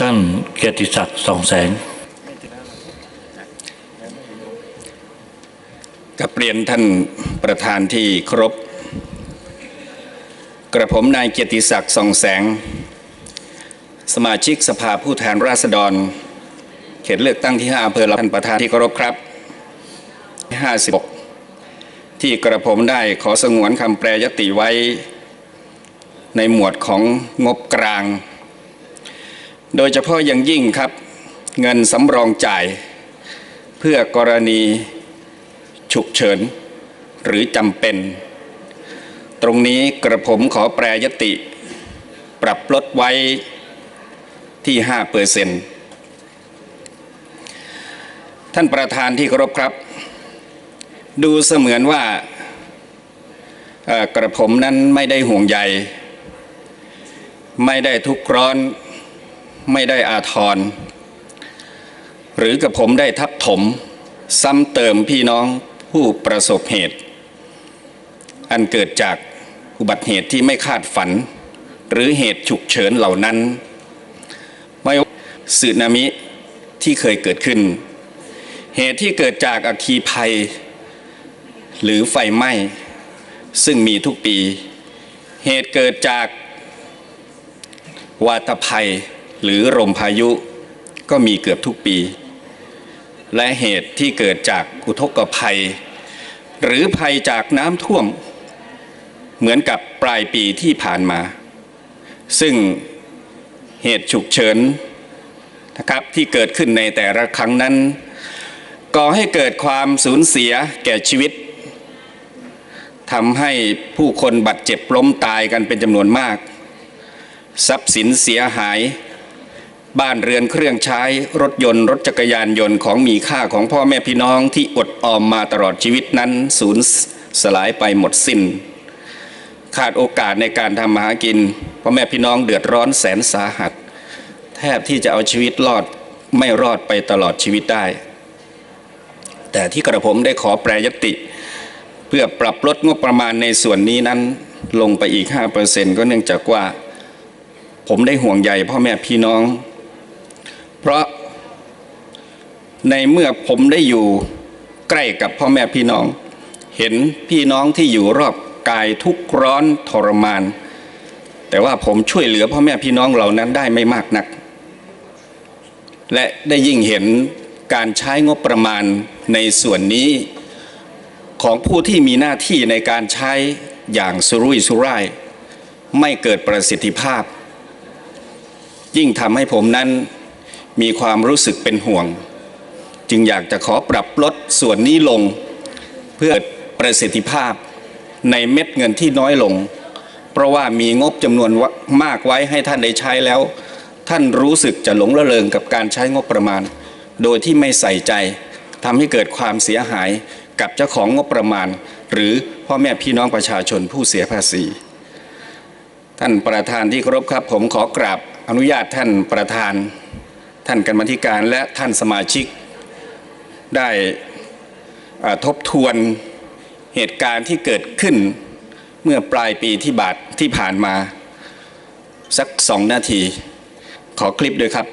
ท่านเกียรติศักดิ์สองแสงกับเรียนท่านประธานที่ครพกระผมนายเกียรติศักดิ์สองแสง สมาชิกสภาผู้แทนราษฎร เขตเลือกตั้งที่5อำเภอลำท่านประธานที่เคารพครับ 56 ที่กระผมได้ขอสงวนคำแปรยติไว้ ในหมวดของงบกลาง โดยเฉพาะอย่างยิ่งครับเงินสำรองจ่าย เพื่อกรณีฉุกเฉิน หรือจำเป็น ตรงนี้กระผมขอแปรยติ ปรับลดไว้ที่5เปอร์เซ็นต์ท่านประธานที่เคารพครับ ดูเสมือนว่ากระผมนั้นไม่ได้ห่วงใย ไม่ได้ทุกข์ร้อน ไม่ได้อาทร หรือกระผมได้ทับถม ซ้ำเติมพี่น้องผู้ประสบเหตุ อันเกิดจากอุบัติเหตุที่ไม่คาดฝัน หรือเหตุฉุกเฉินเหล่านั้น ไม่สึนามิที่เคยเกิดขึ้น เหตุที่เกิดจากอัคคีภัย หรือไฟไหม้ ซึ่งมีทุกปี เหตุเกิดจากวาตภัย หรือลมพายุก็มีเกือบทุกปี และเหตุที่เกิดจากอุทกภัย หรือภัยจากน้ำท่วม เหมือนกับปลายปีที่ผ่านมา ซึ่งเหตุฉุกเฉินนะครับที่เกิดขึ้นในแต่ละครั้งนั้นก่อให้เกิดความสูญเสียแก่ชีวิตทำให้ผู้คนบาดเจ็บล้มตายกันเป็นจำนวนมาก ทรัพย์สินเสียหาย บ้านเรือนเครื่องใช้รถยนต์รถจักรยานยนต์ของมีค่าของพ่อแม่พี่น้องที่อดออมมาตลอดชีวิตนั้นสูญสลายไปหมดสิ้น ขาดโอกาสในการทำมาหากินพ่อแม่พี่น้องเดือดร้อนแสนสาหัส แทบที่จะเอาชีวิตรอดไม่รอดไปตลอดชีวิตได้ แต่ที่กระผมได้ขอแปรยติ เพื่อปรับลดงบประมาณในส่วนนี้นั้นลงไปอีก 5%ก็เนื่องจากว่า ผมได้ห่วงใยพ่อแม่พี่น้อง เพราะในเมื่อผมได้อยู่ใกล้กับพ่อแม่พี่น้อง เห็นพี่น้องที่อยู่รอบกายทุกข์ร้อนทรมาน แต่ว่าผมช่วยเหลือพ่อแม่พี่น้องเหล่านั้นได้ไม่มากนัก และได้ยิ่งเห็นการใช้งบประมาณในส่วนนี้ ของผู้ที่มีหน้าที่ในการใช้อย่างสุรุ่ยสุร่าย ไม่เกิดประสิทธิภาพ ยิ่งทำให้ผมนั้น มีความรู้สึกเป็นห่วง จึงอยากจะขอปรับลดส่วนนี้ลง เพื่อประสิทธิภาพในเม็ดเงินที่น้อยลง เพราะว่ามีงบจำนวนมากไว้ให้ท่านได้ใช้แล้ว ท่านรู้สึกจะหลงระเริงกับการใช้งบประมาณ โดยที่ไม่ใส่ใจทำให้เกิดความเสียหายกับเจ้าของงบประมาณ หรือพ่อแม่พี่น้องประชาชนผู้เสียภาษี ท่านประธานที่เคารพครับ ผมขอกราบอนุญาตท่านประธาน ท่านกรรมธิการและท่านสมาชิก ได้ทบทวนเหตุการณ์ที่เกิดขึ้นเมื่อปลายปีที่บาทที่ผ่านมา สักสองนาที ขอคลิปด้วยครับ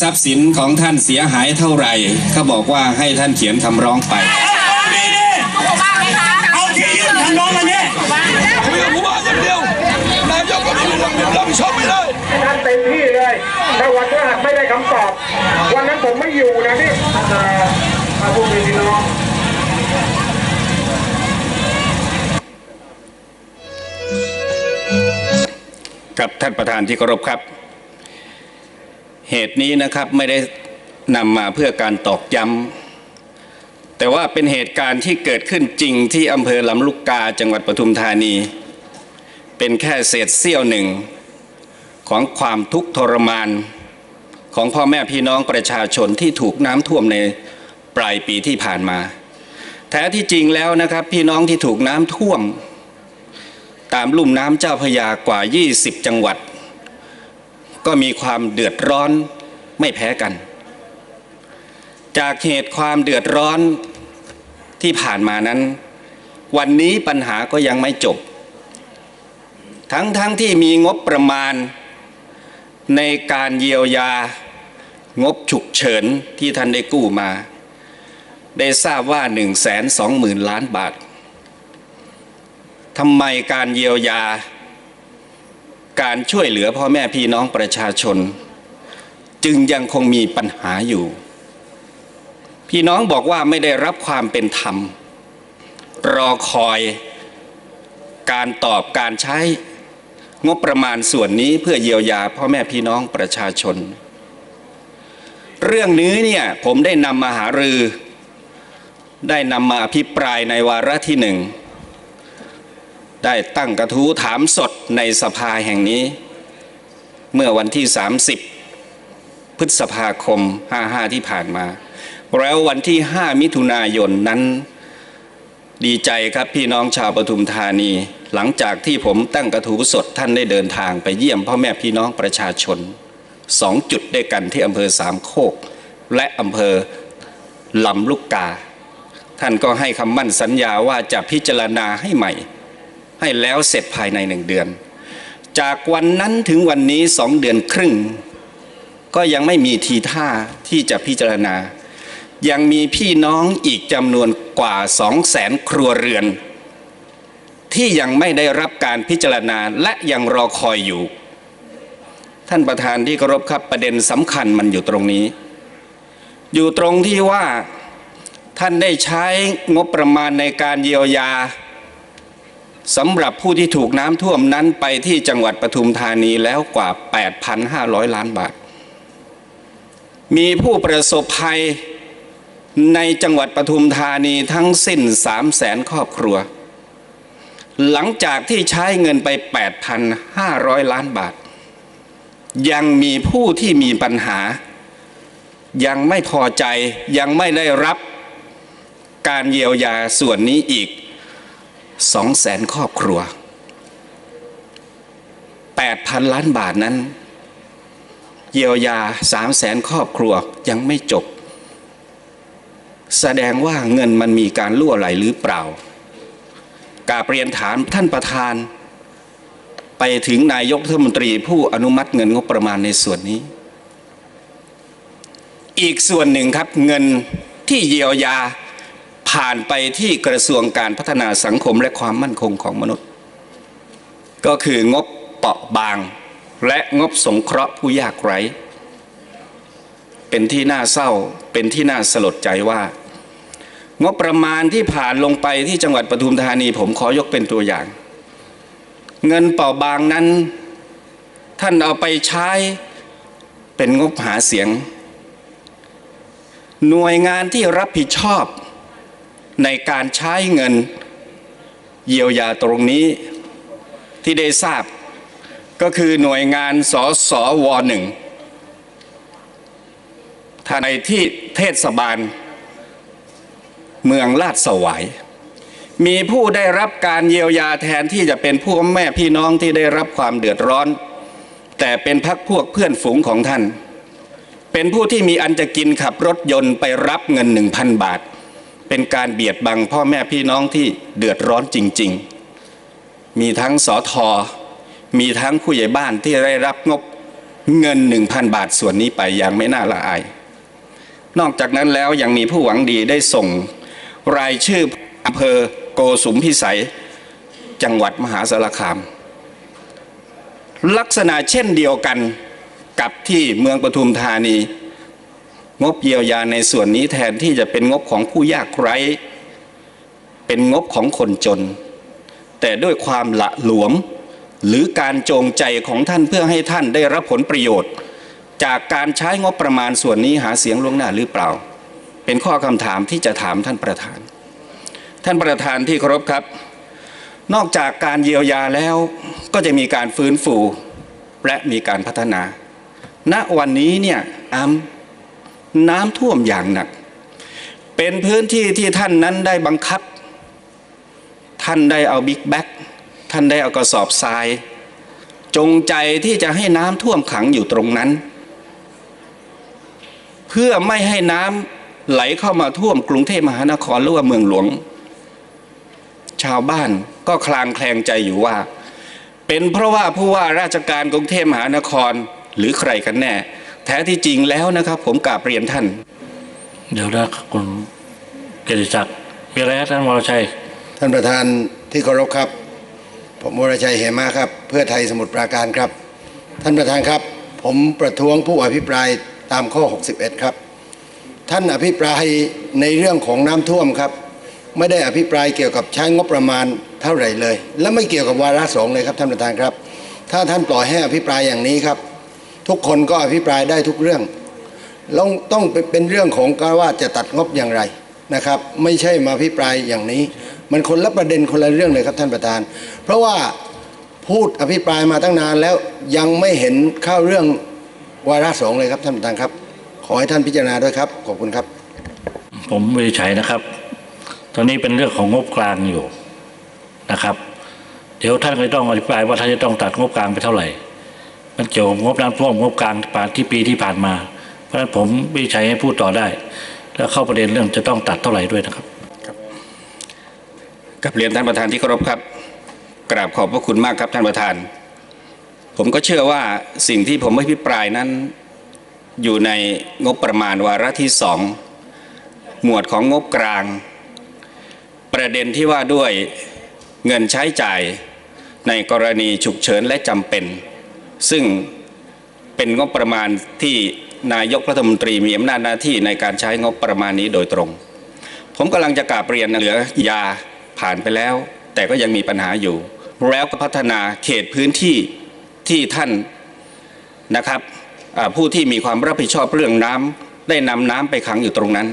ทรัพย์สินของท่านเสียหายเท่าไหร่เขาบอกว่าให้ท่านเขียนคำร้องไปดีดิเอาที่ยื่นคำร้องมาเนี่ยคุยกับผู้ว่าอย่างเดียวนายกก็ไม่รู้รับผิดชอบไม่ได้ท่านเต็มที่เลยแต่วันพฤหัสไม่ได้คำตอบ วันนั้นผมไม่อยู่นะนี่มาพูดดีพี่น้องกับท่านประธานที่เคารพครับ เหตุนี้นะครับไม่ได้นำมาเพื่อการตอกย้ำแต่ว่าเป็นเหตุการณ์ที่เกิดขึ้นจริงที่อำเภอลำลูกกาจังหวัดปทุมธานี เป็นแค่เศษเสี้ยวหนึ่ง ของความทุกข์ทรมาน ของพ่อแม่พี่น้องประชาชนที่ถูกน้ำท่วมในปลายปีที่ผ่านมา แท้ที่จริงแล้วนะครับพี่น้องที่ถูกน้ำท่วม ตามลุ่มน้ำเจ้าพยากว่า 20 จังหวัด ก็มีความเดือดร้อนไม่แพ้กัน จากเหตุความเดือดร้อนที่ผ่านมานั้น วันนี้ปัญหาก็ยังไม่จบ ทั้งทั้งที่มีงบประมาณ ในการเยียวยางบฉุกเฉินที่ท่านได้กู้มา ได้ทราบว่า 1 2 0 0 0 0 ล้านบาททำไมการเยียวยา การช่วยเหลือพ่อแม่พี่น้องประชาชน จึงยังคงมีปัญหาอยู่ พี่น้องบอกว่าไม่ได้รับความเป็นธรรม รอคอยการตอบการใช้งบประมาณส่วนนี้เพื่อเยียวยาพ่อแม่พี่น้องประชาชน เรื่องนี้เนี่ยผมได้นำมาหารือ ได้นำมาอภิปรายในวาระที่หนึ่ง ได้ตั้งกระทู้ถามสดในสภาแห่งนี้ เมื่อวันที่ 30 พฤษภาคม 55 ที่ผ่านมา แล้ววันที่ 5 มิถุนายนนั้น ดีใจครับพี่น้องชาวปทุมธานี หลังจากที่ผมตั้งกระทู้สดท่านได้เดินทางไปเยี่ยมพ่อแม่พี่น้องประชาชนสองจุดด้วยกันที่อำเภอสามโคก และอำเภอลำลูกกา ท่านก็ให้คำมั่นสัญญาว่าจะพิจารณาให้ใหม่ ให้แล้วเสร็จภายในหนึ่งเดือน จากวันนั้นถึงวันนี้สองเดือนครึ่ง ก็ยังไม่มีทีท่าที่จะพิจารณา ยังมีพี่น้องอีกจำนวนกว่าสองแสนครัวเรือน ที่ยังไม่ได้รับการพิจารณาและยังรอคอยอยู่ ท่านประธานที่เคารพครับประเด็นสำคัญมันอยู่ตรงนี้ อยู่ตรงที่ว่าท่านได้ใช้งบประมาณในการเยียวยา สำหรับผู้ที่ถูกน้ำท่วมนั้นไปที่จังหวัดปทุมธานีแล้วกว่า 8,500 ล้านบาท มีผู้ประสบภัยในจังหวัดปทุมธานีทั้งสิ้น 3 0 0แสนครอบครัว หลังจากที่ใช้เงินไป 8,500 ล้านบาท ยังมีผู้ที่มีปัญหา ยังไม่พอใจยังไม่ได้รับการเยียวยาส่วนนี้อีก สองแสนครอบครัว 8,000 ล้านบาทนั้น เยียวยา3 0 0แสนครอบครัวยังไม่จบ แสดงว่าเงินมันมีการล่วไหลหรือเปล่ากาบเรียนถามท่านประธาน ไปถึงนายกรัฐมนตรีผู้อนุมัติเงินงบประมาณในส่วนนี้ อีกส่วนหนึ่งครับเงินที่เยียวยา ผ่านไปที่กระทรวงการพัฒนาสังคมและความมั่นคงของมนุษย์ ก็คืองบเปราะบาง และงบสงเคราะห์ผู้ยากไร้ เป็นที่น่าเศร้าเป็นที่น่าสลดใจว่า งบประมาณที่ผ่านลงไปที่จังหวัดปทุมธานีผมขอยกเป็นตัวอย่าง เงินเปราะบางนั้น ท่านเอาไปใช้เป็นงบหาเสียง หน่วยงานที่รับผิดชอบ ในการใช้เงินเยียวยาตรงนี้ที่ได้ทราบ ก็คือหน่วยงานสสวหนึ่งทางในที่เทศบาล เมืองลาดสวาย มีผู้ได้รับการเยียวยาแทนที่จะเป็นผู้แม่พี่น้องที่ได้รับความเดือดร้อน แต่เป็นพักพวกเพื่อนฝูงของท่าน เป็นผู้ที่มีอันจะกินขับรถยนต์ไปรับเงินหนึ่งพันบาท เป็นการเบียดบังพ่อแม่พี่น้องที่เดือดร้อนจริง ๆ มีทั้งสอทอมีทั้งผู้ใหญ่บ้านที่ได้รับงบเงิน 1,000 บาทส่วนนี้ไปอย่างไม่น่าละอาย นอกจากนั้นแล้วยังมีผู้หวังดีได้ส่ง รายชื่ออำเภอโกสุมพิสัย จังหวัดมหาสารคาม ลักษณะเช่นเดียวกันกับที่เมืองปทุมธานี งบเยียวยาในส่วนนี้แทนที่จะเป็นงบของผู้ยากไร้ เป็นงบของคนจน แต่ด้วยความละหลวม หรือการจงใจของท่านเพื่อให้ท่านได้รับผลประโยชน์ จากการใช้งบประมาณส่วนนี้หาเสียงล่วงหน้าหรือเปล่า เป็นข้อคำถามที่จะถามท่านประธาน ท่านประธานที่เคารพครับ นอกจากการเยียวยาแล้วก็จะมีการฟื้นฟูและมีการพัฒนาณวันนี้เนี่ยอัม น้ำท่วมอย่างหนัก เป็นพื้นที่ที่ท่านนั้นได้บังคับ ท่านได้เอาบิ๊กแบ็กท่านได้เอากระสอบทราย จงใจที่จะให้น้ำท่วมขังอยู่ตรงนั้น เพื่อไม่ให้น้ำไหลเข้ามาท่วมกรุงเทพมหานครหรือว่าเมืองหลวง ชาวบ้านก็คลางแคลงใจอยู่ว่า เป็นเพราะว่าผู้ว่าราชการกรุงเทพมหานครหรือใครกันแน่ แท้ที่จริงแล้วนะครับ ผมกราบเรียนท่าน เดี๋ยวนะคุณเกียรติศักดิ์มีอะไรครับท่านวรชัย ท่านประธานที่เคารพครับ ผมวรชัยเหมาครับ เพื่อไทยสมุทรปราการครับ ท่านประธานครับ ผมประท้วงผู้อภิปรายตามข้อ 61 ครับ ท่านอภิปรายในเรื่องของน้ำท่วมครับ ไม่ได้อภิปรายเกี่ยวกับใช้งบประมาณเท่าไหร่เลย และไม่เกี่ยวกับวาระสองเลยครับท่านประธานครับ ถ้าท่านปล่อยให้อภิปรายอย่างนี้ครับ ทุกคนก็อภิปรายได้ทุกเรื่องต้องต้องเป็นเรื่องของการว่าจะตัดงบอย่างไรนะครับ ไม่ใช่มาพิปรายอย่างนี้ มันคนละประเด็นคนละเรื่องเลยครับท่านประธาน เพราะว่าพูดอภิปรายมาตั้งนานแล้วยังไม่เห็นเข้าเรื่องวาระสองเลยครับท่านประธานครับ ขอให้ท่านพิจารณาด้วยครับขอบคุณครับ ผมวินิจฉัยนะครับ ตอนนี้เป็นเรื่องของงบกลางอยู่นะครับ เดี๋ยวท่านก็ต้องอธิบายว่าท่านจะต้องตัดงบกลางไปเท่าไหร่ มันเกี่ยวกับงบน้ำท่วมงบกลางผ่านที่ปีที่ผ่านมา เพราะฉะนั้นผมวิจัยให้พูดต่อได้ แล้วเข้าประเด็นเรื่องจะต้องตัดเท่าไหร่ด้วยนะครับกับเรียนท่านประธานที่เคารพครับ กราบขอบพระคุณมากครับท่านประธาน ผมก็เชื่อว่าสิ่งที่ผมอภิปรายนั้น อยู่ในงบประมาณวาระที่สองหมวดของงบกลาง ประเด็นที่ว่าด้วยเงินใช้จ่ายในกรณีฉุกเฉินและจำเป็น ซึ่งเป็นงบประมาณที่นายกรัฐมนตรีมีอำนาจหน้าที่ในการใช้งบประมาณนี้โดยตรง ผมกำลังจะกราบเรียนเหลือยาผ่านไปแล้ว แต่ก็ยังมีปัญหาอยู่ แล้วก็พัฒนาเขตพื้นที่ที่ท่านนะครับผู้ที่มีความรับผิดชอบเรื่องน้ำได้นำน้ำไปขังอยู่ตรงนั้น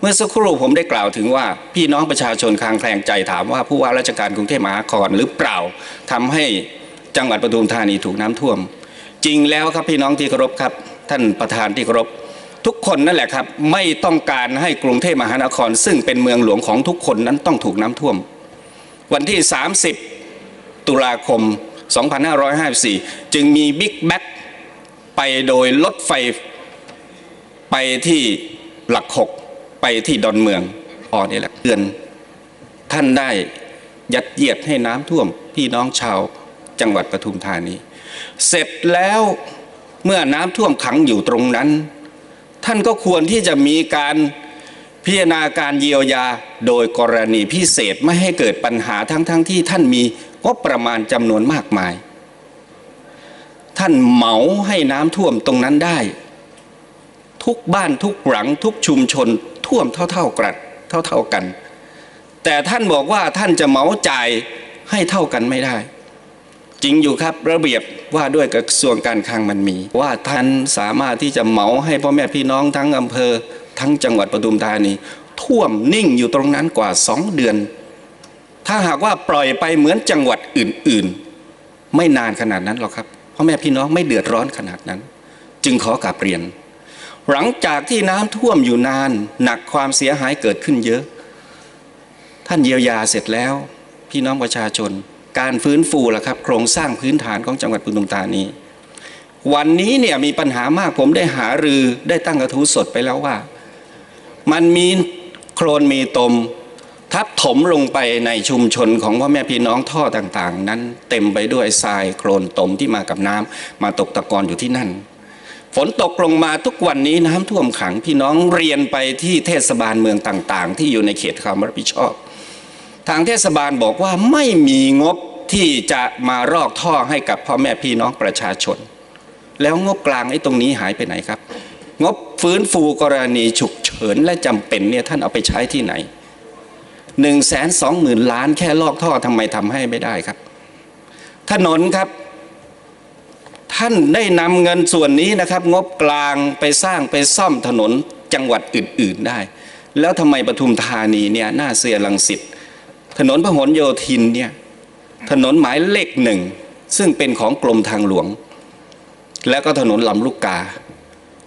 เมื่อสักครู่ผมได้กล่าวถึงว่า พี่น้องประชาชนคลางแคลงใจถามว่าผู้ว่าราชการกรุงเทพมหานครหรือเปล่าทำให้ จังหวัดปทุมธานีถูกน้ำท่วม จริงแล้วครับพี่น้องที่เคารพครับ ท่านประธานที่เคารพทุกคนนั่นแหละครับไม่ต้องการให้กรุงเทพมหานคร ซึ่งเป็นเมืองหลวงของทุกคนนั้นต้องถูกน้ำท่วม วันที่ 30 ตุลาคม 2554 จึงมีบิ๊กแบ็กไปโดยรถไฟไปที่หลักหกไปที่ดอนเมืองอ๋อนี่แหละเตือนท่านได้ยัดเยียดให้น้ำท่วมพี่น้องชาว จังหวัดปทุมธานี เสร็จแล้วเมื่อน้ำท่วมขังอยู่ตรงนั้น ท่านก็ควรที่จะมีการพิจารณาการเยียวยาโดยกรณีพิเศษไม่ให้เกิดปัญหาทั้งๆทที่ท่านมีงบประมาณจำนวนมากมาย ท่านเหมาให้น้ำท่วมตรงนั้นได้ ทุกบ้านทุกหลังทุกชุมชนท่วมเท่าๆกันเท่าๆกัน แต่ท่านบอกว่าท่านจะเหมาจ่ายให้เท่ากันไม่ได้ จริงอยู่ครับระเบียบว่าด้วยกระทรวงการคลังมันมี ว่าท่านสามารถที่จะเหมาให้พ่อแม่พี่น้องทั้งอำเภอ ทั้งจังหวัดปทุมธานีท่วมนิ่งอยู่ตรงนั้นกว่าสองเดือน ถ้าหากว่าปล่อยไปเหมือนจังหวัดอื่นๆ ไม่นานขนาดนั้นหรอกครับพ่อแม่พี่น้องไม่เดือดร้อนขนาดนั้น จึงขอกราบเรียน หลังจากที่น้ำท่วมอยู่นานหนักความเสียหายเกิดขึ้นเยอะ ท่านเยียวยาเสร็จแล้ว พี่น้องประชาชน การฟื้นฟูล่ะครับ โครงสร้างพื้นฐานของจังหวัดปทุมธานี วันนี้เนี่ยมีปัญหามากผมได้หารือได้ตั้งกระทู้สดไปแล้วว่า มันมีโครนมีตม ทับถมลงไปในชุมชนของพ่อแม่พี่น้องท่อต่างๆ นั้นเต็มไปด้วยทรายโคลนตมที่มากับน้ำมาตกตะกอนอยู่ที่นั่นฝนตกลงมาทุกวันนี้น้ำท่วมขังพี่น้องเรียนไปที่เทศบาลเมืองต่าง ๆ ที่อยู่ในเขตความรับผิดชอบ ทางเทศบาลบอกว่าไม่มีงบที่จะมารอกท่อให้กับพ่อแม่พี่น้องประชาชน แล้วงบกลางไอ้ตรงนี้หายไปไหนครับ งบฟื้นฟูกรณีฉุกเฉินและจำเป็นเนี่ยท่านเอาไปใช้ที่ไหนหนึ่งแสนสองหมื่นล้านแค่ลอกท่อทำไมทำให้ไม่ได้ครับ ถนนครับ ท่านได้นำเงินส่วนนี้นะครับ งบกลางไปสร้างไปซ่อมถนนจังหวัดอื่น ๆได้ แล้วทำไมปทุมธานีเนี่ยหน้าเสียลังสิต ถนนพหลโยธินเนี่ยถนนหมายเลขหนึ่งซึ่งเป็นของกรมทางหลวง แล้วก็ถนนลำลูกกา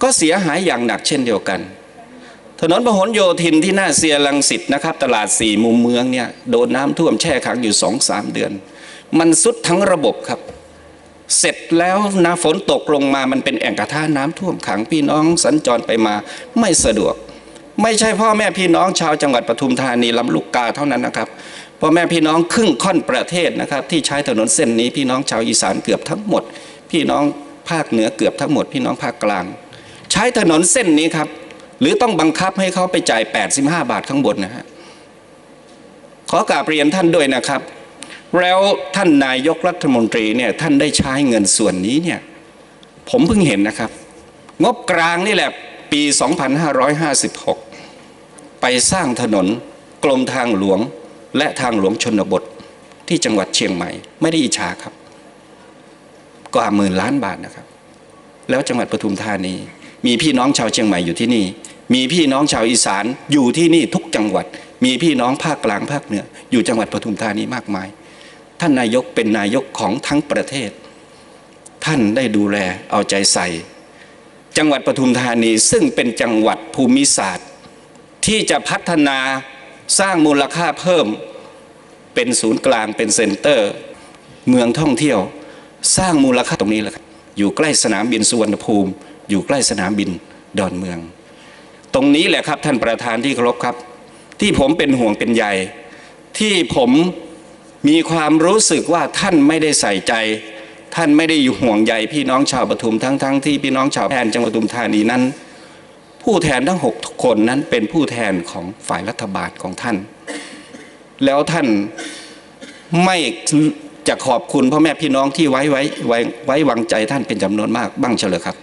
ก็เสียหายอย่างหนักเช่นเดียวกัน ถนนพหลโยธินที่หน้าเซียรังสิตนะครับ ตลาดสี่มุมเมืองเนี่ยโดนน้ำท่วมแช่ขังอยู่สองสามเดือน มันสุดทั้งระบบครับ เสร็จแล้วนะฝนตกลงมามันเป็นแอ่งกระทะน้ำท่วมขังพี่น้องสัญจรไปมาไม่สะดวก ไม่ใช่พ่อแม่พี่น้องชาวจังหวัดปทุมธานีลำลูกกาเท่านั้นนะครับพ่อแม่พี่น้องครึ่งค่อนประเทศนะครับ ที่ใช้ถนนเส้นนี้พี่น้องชาวอีสานเกือบทั้งหมด พี่น้องภาคเหนือเกือบทั้งหมด พี่น้องภาคกลาง ใช้ถนนเส้นนี้ครับ หรือต้องบังคับให้เขาไปจ่าย 85 บาทข้างบนนะฮะขอกราบเรียนท่านด้วยนะครับ แล้วท่านนายกรัฐมนตรีเนี่ยท่านได้ใช้เงินส่วนนี้เนี่ยผมเพิ่งเห็นนะครับ งบกลางนี่แหละปี 2556 ไปสร้างถนนกรมทางหลวงและทางหลวงชนบทที่จังหวัดเชียงใหม่ ไม่ได้อิจฉาครับ กว่าหมื่นล้านบาทนะครับ แล้วจังหวัดปทุมธานี มีพี่น้องชาวเชียงใหม่อยู่ที่นี่ มีพี่น้องชาวอีสานอยู่ที่นี่ทุกจังหวัด มีพี่น้องภาคกลางภาคเหนืออยู่จังหวัดปทุมธานีมากมาย ท่านนายกเป็นนายกของทั้งประเทศ ท่านได้ดูแลเอาใจใส่ จังหวัดปทุมธานีซึ่งเป็นจังหวัดภูมิศาสตร์ ที่จะพัฒนาสร้างมูลค่าเพิ่ม เป็นศูนย์กลางเป็นเซ็นเตอร์ เมืองท่องเที่ยวสร้างมูลค่าตรงนี้แหละอยู่ใกล้สนามบินสุวรรณภูมิ อยู่ใกล้สนามบินดอนเมือง ตรงนี้แหละครับท่านประธานที่เคารพครับ ที่ผมเป็นห่วงเป็นใยที่ผมมีความรู้สึกว่าท่านไม่ได้ใส่ใจ ท่านไม่ได้อยู่ห่วงใยพี่น้องชาวปทุมทั้งทั้งที่พี่น้องชาวแทนจังหวัดปทุมธานีนั้น ผู้แทนทั้งหกคนนั้นเป็นผู้แทนของฝ่ายรัฐบาลของท่าน แล้วท่านไม่จะขอบคุณพ่อแม่พี่น้องที่ไว้ไว้ไว้ไว้วางใจท่านเป็นจำนวนมากบ้างเฉลยครับ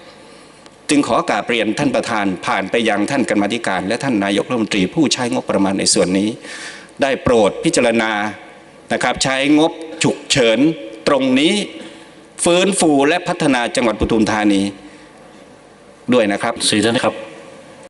จึงขอกราบเรียนท่านประธานผ่านไปยังท่านกรรมธิการ และท่านนายกรัฐมนตรีผู้ใช้งบประมาณในส่วนนี้ ได้โปรดพิจารณานะครับ ใช้งบฉุกเฉินตรงนี้ฟื้นฟูและพัฒนาจังหวัดปทุมธานีด้วยนะครับสีท่านครับ